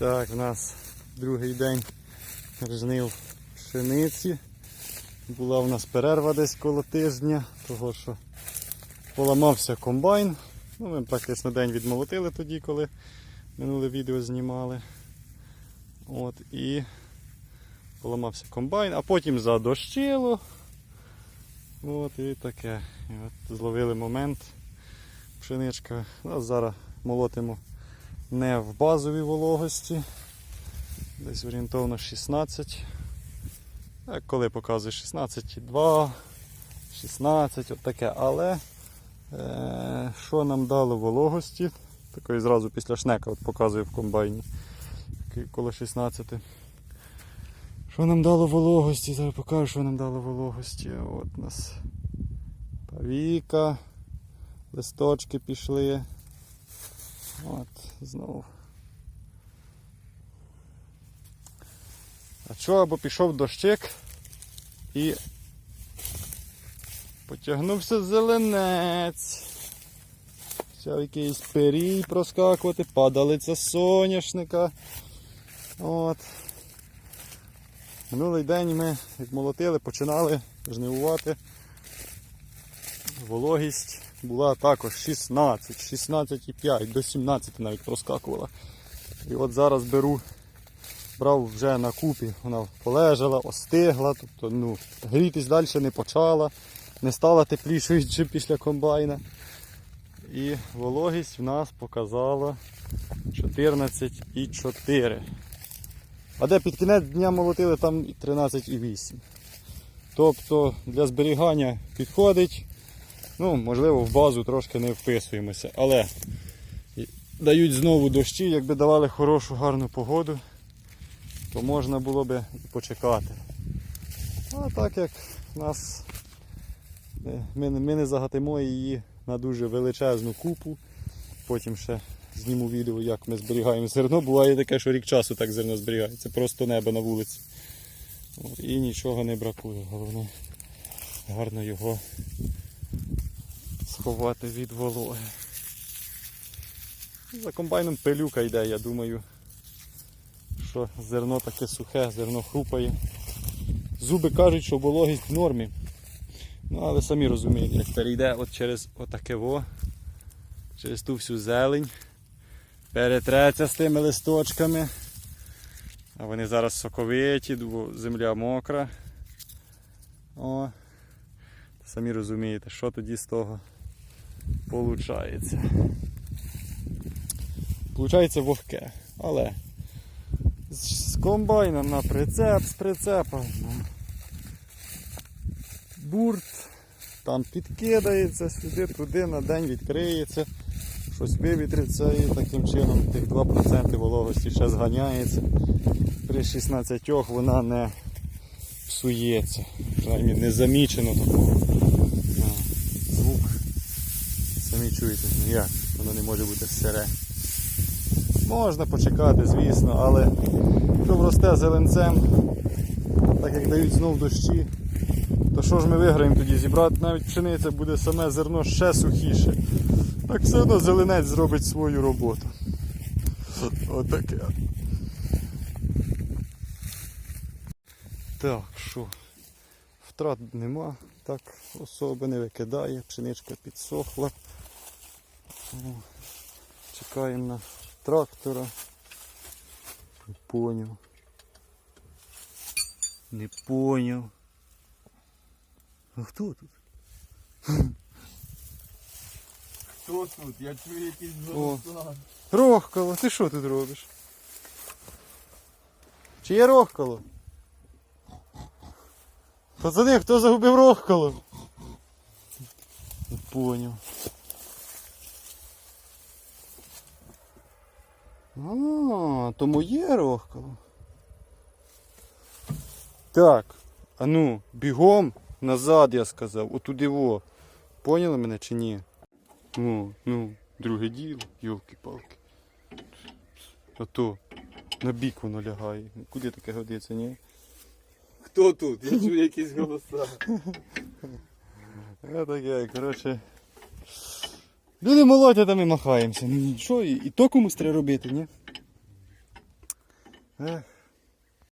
Так, в нас другий день жнив пшениці. Була в нас перерва десь коло тижня, того що поламався комбайн. Ну, ми практично день відмолотили тоді, коли минуле відео знімали. От, і поламався комбайн, а потім задощило. От і таке. І от зловили момент. Пшеничка. Ну, зараз молотимо не в базовій вологості. Десь орієнтовно 16. Так, коли показує 16,2, 16, от таке. Але е, що нам дало вологості? Такої зразу після шнека от показує в комбайні. Коло 16. Що нам дало вологості? Зараз покажу, що нам дало вологості. От у нас павіка, листочки пішли. От, знову. А що, або пішов дощик і потягнувся зеленець. Почав якийсь перій проскакувати, падалиця соняшника. От. Минулий день ми, як молотили, починали жнивувати. Вологість була також 16, 16,5 до 17 навіть проскакувала. І от зараз беру, брав вже на купі, вона полежала, остигла, тобто ну, грітись далі не почала, не стала теплішою чи після комбайна. І вологість в нас показала 14,4. А де під кінець дня молотили, там і 13,8. Тобто для зберігання підходить. Ну, можливо, в базу трошки не вписуємося, але дають знову дощі, якби давали хорошу, гарну погоду, то можна було би і почекати. А так як нас е, ми, ми не загатимо її на дуже величезну купу, потім ще зніму відео, як ми зберігаємо зерно. Буває таке, що рік часу так зерно зберігається, просто небо на вулиці. І нічого не бракує. Головне гарно його сховати від вологи. За комбайном пилюка йде, я думаю, що зерно таке сухе, зерно хрупає. Зуби кажуть, що вологість в нормі. Ну, але самі розумієте, як перейде от через отаке во, через ту всю зелень, перетреться з тими листочками. А вони зараз соковиті, бо земля мокра. О, самі розумієте, що тоді з того получається. Получається вогке, але з комбайна на прицеп, з прицепа на бурт, там підкидається сюди, туди на день відкриється, щось вивітриться і таким чином тих 2% вологості ще зганяється. При 16 вона не псується, принаймні не замічено такого. Самі чуєте, ну воно не може бути сире. Можна почекати, звісно, але якщо росте зеленцем, так як дають знов дощі, то що ж ми виграємо тоді? Зібрати навіть пшениця буде саме зерно ще сухіше. Так все одно зеленець зробить свою роботу. Отаке. Так, що? Втрат нема, так особи не викидає, пшеничка підсохла. Чекаємо на трактора. Не поняв. Не поняв. А хто тут? Хто тут? Я чую якісь О. голоса. Рохкало, ти що тут робиш? Чи є рохкало? Пацани, хто загубив рохкало? Не поняв. А, то моє рохкало. Так, а ну, бігом назад, я сказав, отуди во. Поняли мене чи ні? О, ну, друге діло, йолки-палки. А то на бік воно лягає. Куди таке годиться, ні? Хто тут? Я чую якісь голоса. Я таке, коротше. Люди молотять, а ми махаємося. Ну, що, і, і то комусь треба робити, ні? Ех.